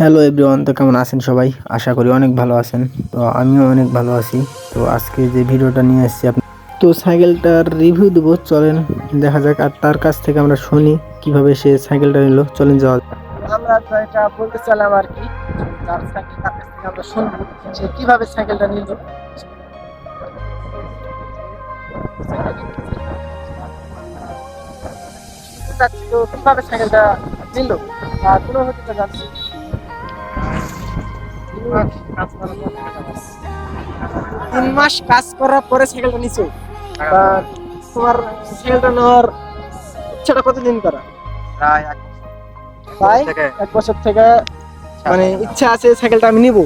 Hello everyone তো কেমন আছেন সবাই? আশা করি অনেক ভালো আছেন। তো আমিও অনেক ভালো আছি। তো আজকে যে ভিডিওটা নিয়ে এসেছি আপনি তো সাইকেলটার রিভিউ দেবো, চলেন দেখা যাক। আর তার কাছ থেকে আমরা শুনি কীভাবে সে সাইকেলটা নিল। চলেন যাওয়া যাক। আমরা তো এটা আর কি, তার কাছ থেকে আমরা শুনব সে কীভাবে সাইকেলটা নিল। কীভাবে সাইকেলটা নিল বা কোনো হতে তিন মাস কাজ করার পরে সাইকেলটা নিছো তোমার সাইকেলটা নেওয়ার ইচ্ছাটা কতদিন করা? প্রায় এক তাই এক বছর থেকে মানে ইচ্ছা আছে সাইকেলটা আমি নিব।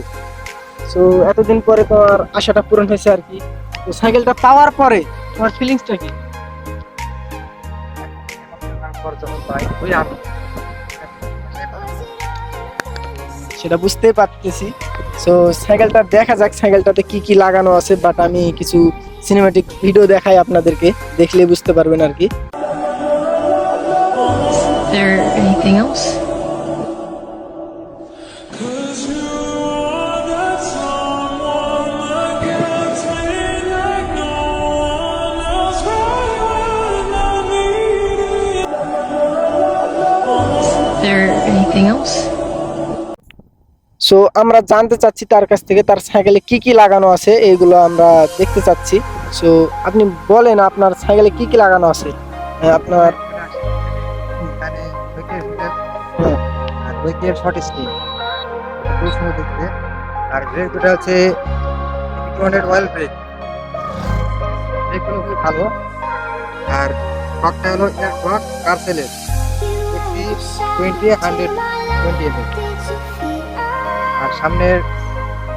সো এতদিন পরে তোমার আশাটা পূরণ হয়েছে আর কি। তো সাইকেলটা পাওয়ার পরে তোমার ফিলিংসটা কি? পর যখন পাই ওই আমি সেটা বুঝতেই পারতেছি। সো সাইকেলটা দেখা যাক সাইকেলটাতে কি কি লাগানো আছে বাট আমি কিছু সিনেমাটিক ভিডিও দেখাই আপনাদেরকে, দেখলে বুঝতে পারবেন আর কি। There anything else? সো আমরা জানতে চাচ্ছি তার কাছ থেকে তার সাইকেলে কি কি লাগানো আছে এইগুলো আমরা দেখতে চাচ্ছি। সো আপনি বলেন আপনার সাইকেলে কি কি লাগানো আছে? হ্যাঁ, আপনার উইকের হ্যাঁ, আর শর্ট স্টিক খুব সুন্দর দেখতে। আর ব্রেক দুটো হচ্ছে টু হান্ড্রেড অয়েল ব্রেক ব্রেকগুলো ভালো। আর হলো এয়ার ক্লক কার্সেলের টোয়েন্টি হান্ড্রেড টোয়েন্টি এম আর সামনের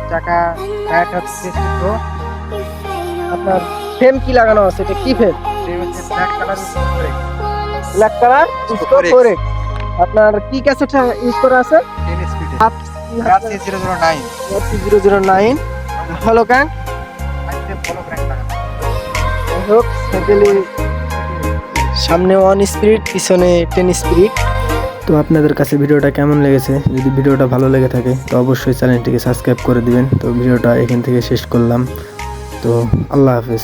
চাকা টায়ারটা হচ্ছে আপনার ফ্রেম কি লাগানো আছে? এটা কি frame black colour black colour করে। আপনার কি ক্যাসেট ইউজ করা আছে? জিরো জিরো নাইন হলো ক্যাং সামনে ওয়ান স্পিড পিছনে টেন স্পিড তো আপনাদের কাছে ভিডিওটা কেমন লেগেছে? যদি ভিডিওটা ভালো লেগে থাকে, তো অবশ্যই চ্যানেলটিকে সাবস্ক্রাইব করে দিবেন। তো ভিডিওটা এখান থেকে শেষ করলাম। তো আল্লাহ হাফেজ।